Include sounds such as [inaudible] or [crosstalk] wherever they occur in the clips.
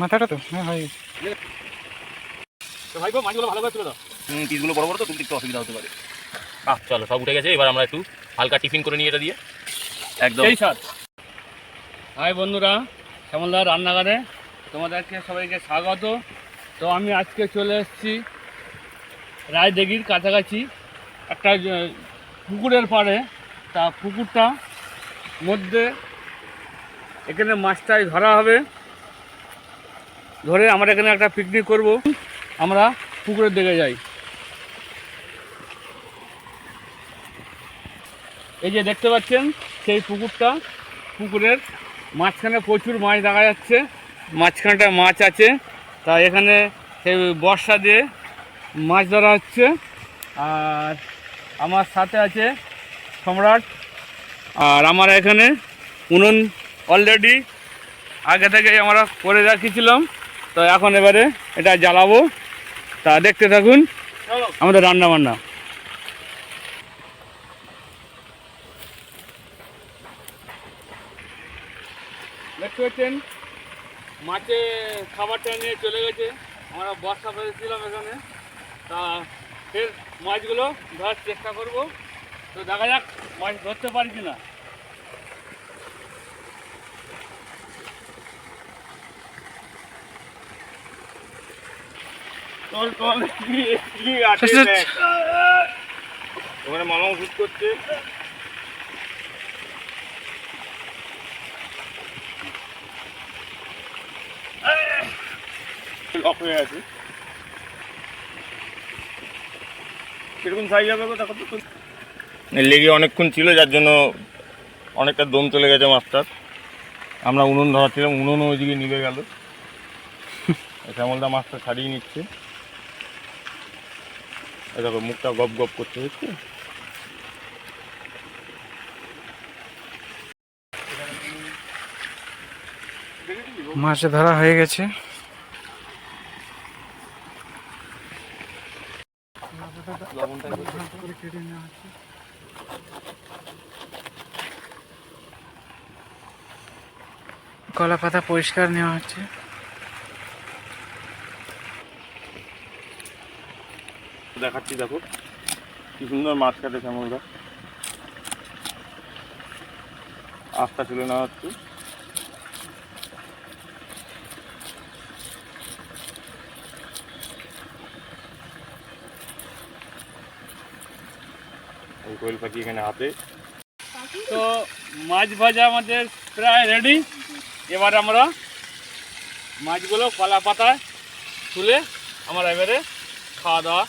মাথাটা তো হ্যাঁ হয়। তো ভাইপো মাছগুলো ভালো করে তুলে দাও। হুম পিসগুলো বড় বড় তো তুলতে একটু অসুবিধা হতে পারে। আহ চলো সব উঠে গেছে এবার আমরা একটু হালকা টিফিন করে নিয়ে এটা দিয়ে। একদম। সেই সাথ হাই বন্ধুরা শ্যামলদার রান্নাঘরে তোমাদেরকে সবাইকে স্বাগত। তো আমি আজকে চলে এসেছি রায়দিঘির কাছাকাছি একটা পুকুরের পাড়ে। তা পুকুরটা মধ্যে এখানে মাছটাই ধরা হবে। ধরে আমরা এখানে একটা পিকনিক করব। আমরা পুকুরের দিকে যাই। এই যে দেখতে পাচ্ছেন, সেই পুকুরটা পুকুরের মাঝখানে প্রচুর মাছ দেখা যাচ্ছে। মাঝখানটা মাছ আছে। তা এখানে সেই বর্ষা দিয়ে মাছ ধরা হচ্ছে। আর আমার সাথে আছে সম্রাট। আর আমার এখানে উনুন অলরেডি আগে থেকেই আমরা করে রাখিছিলাম। তো এখন এবারে এটা জ্বালাবো। তা দেখতে থাকুন আমাদের রান্না বান্না দেখতে পাচ্ছেন মাছে খাবারটা নিয়ে চলে গেছে। আমরা বর্ষা পেয়েছিলাম এখানে। তা ফের মাছগুলো ধরার চেষ্টা করব। তো দেখা যাক মাছ ধরতে পারি কি না? চল চল কি কি আছে শেষ- ওখানে মামা ওষুধ করছে। লক হয়ে আছে। কীরকম সাইজ হবে দেখো তো? লেগে অনেকক্ষণ ছিল যার জন্য অনেকটা দম চলে গেছে মাছটার। আমরা উনুন ধরাচ্ছিলাম উনুনও ওইদিকে নিভে গেল। [laughs] শ্যামলদা মাছটা ছাড়িয়ে নিচ্ছে। এই দেখো মুখটা গপ গপ করছে হচ্ছে। মাছ ধরা হয়ে গেছে। কলা পাতা পরিষ্কার নেওয়া হচ্ছে। দেখাচ্ছি, দেখো। কি সুন্দর মাছ কাটে শ্যামলদা। আস্থা ছিল না হচ্ছে। এই কোয়েল পাখি এখানে হাতে। তো মাছ ভাজা আমাদের প্রায় রেডি এবার আমরা মাছগুলো কলা পাতায় তুলে আমরা এবারে খাওয়া দাওয়া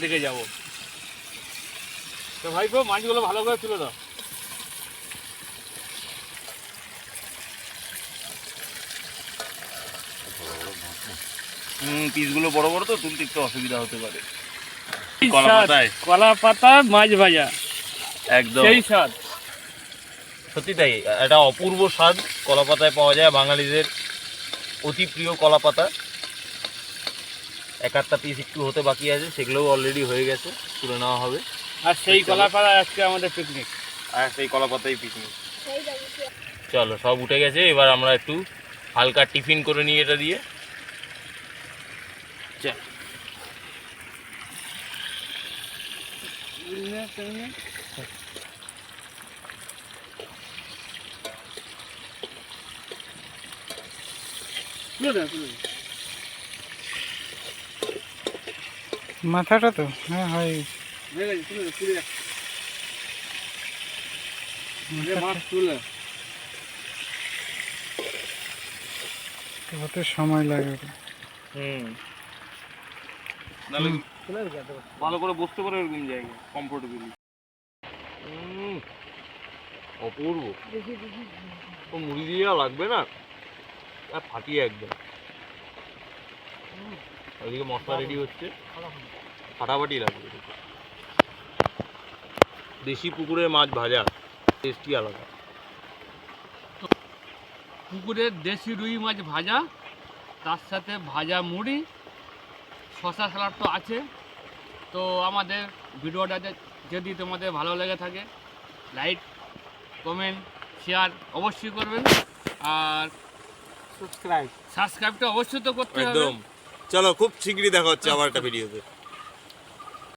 দিকে যাব। তো ভাইপো মাছগুলো ভালো করে তুলে দাও। হুম পিসগুলো বড় বড় তো তুলতে একটু অসুবিধা হতে পারে। কলা পাতায়? কলা পাতা মাছ ভাজা। একদম। সেই স্বাদ। সত্যি তাই একটা অপূর্ব স্বাদ। কলা পাতায় পাওয়া যায় বাঙালিদের অতি প্রিয় কলা পাতা এক আধটা পিস একটু হতে বাকি আছে সেগুলোও অলরেডি হয়ে গেছে তুলে নেওয়া হবে। আর সেই কলা পাতা আজকে আমাদের পিকনিক আর সেই কলা পাতাই পিকনিক চলো সব উঠে গেছে এবার আমরা একটু হালকা টিফিন করে নিই এটা দিয়ে। চল মাথাটা তো হ্যাঁ হয়। কত সময় লাগে। হুম। ভালো করে বসতে পারে ওরকম জায়গায় কমফোর্টেবলি অপূর্ব। মুড়ি দিয়ে আর লাগবে না? আর ফাটিয়ে একদম। ওইদিকে মশলা রেডি হচ্ছে। ফাটাফাটি লাগবে দেশি পুকুরের মাছ ভাজা, টেস্টি আলাদা। পুকুরের দেশি রুই মাছ ভাজা, তার সাথে ভাজা মুড়ি শশা স্যালাড তো আছে। তো আমাদের ভিডিওটা যদি তোমাদের ভালো লেগে থাকে লাইক কমেন্ট শেয়ার অবশ্যই করবেন। আর সাবস্ক্রাইব সাবস্ক্রাইবটা অবশ্যই তো করতে হবে। একদম। চলো খুব শিগগিরই দেখা হচ্ছে আবার একটা [laughs] ভিডিওতে।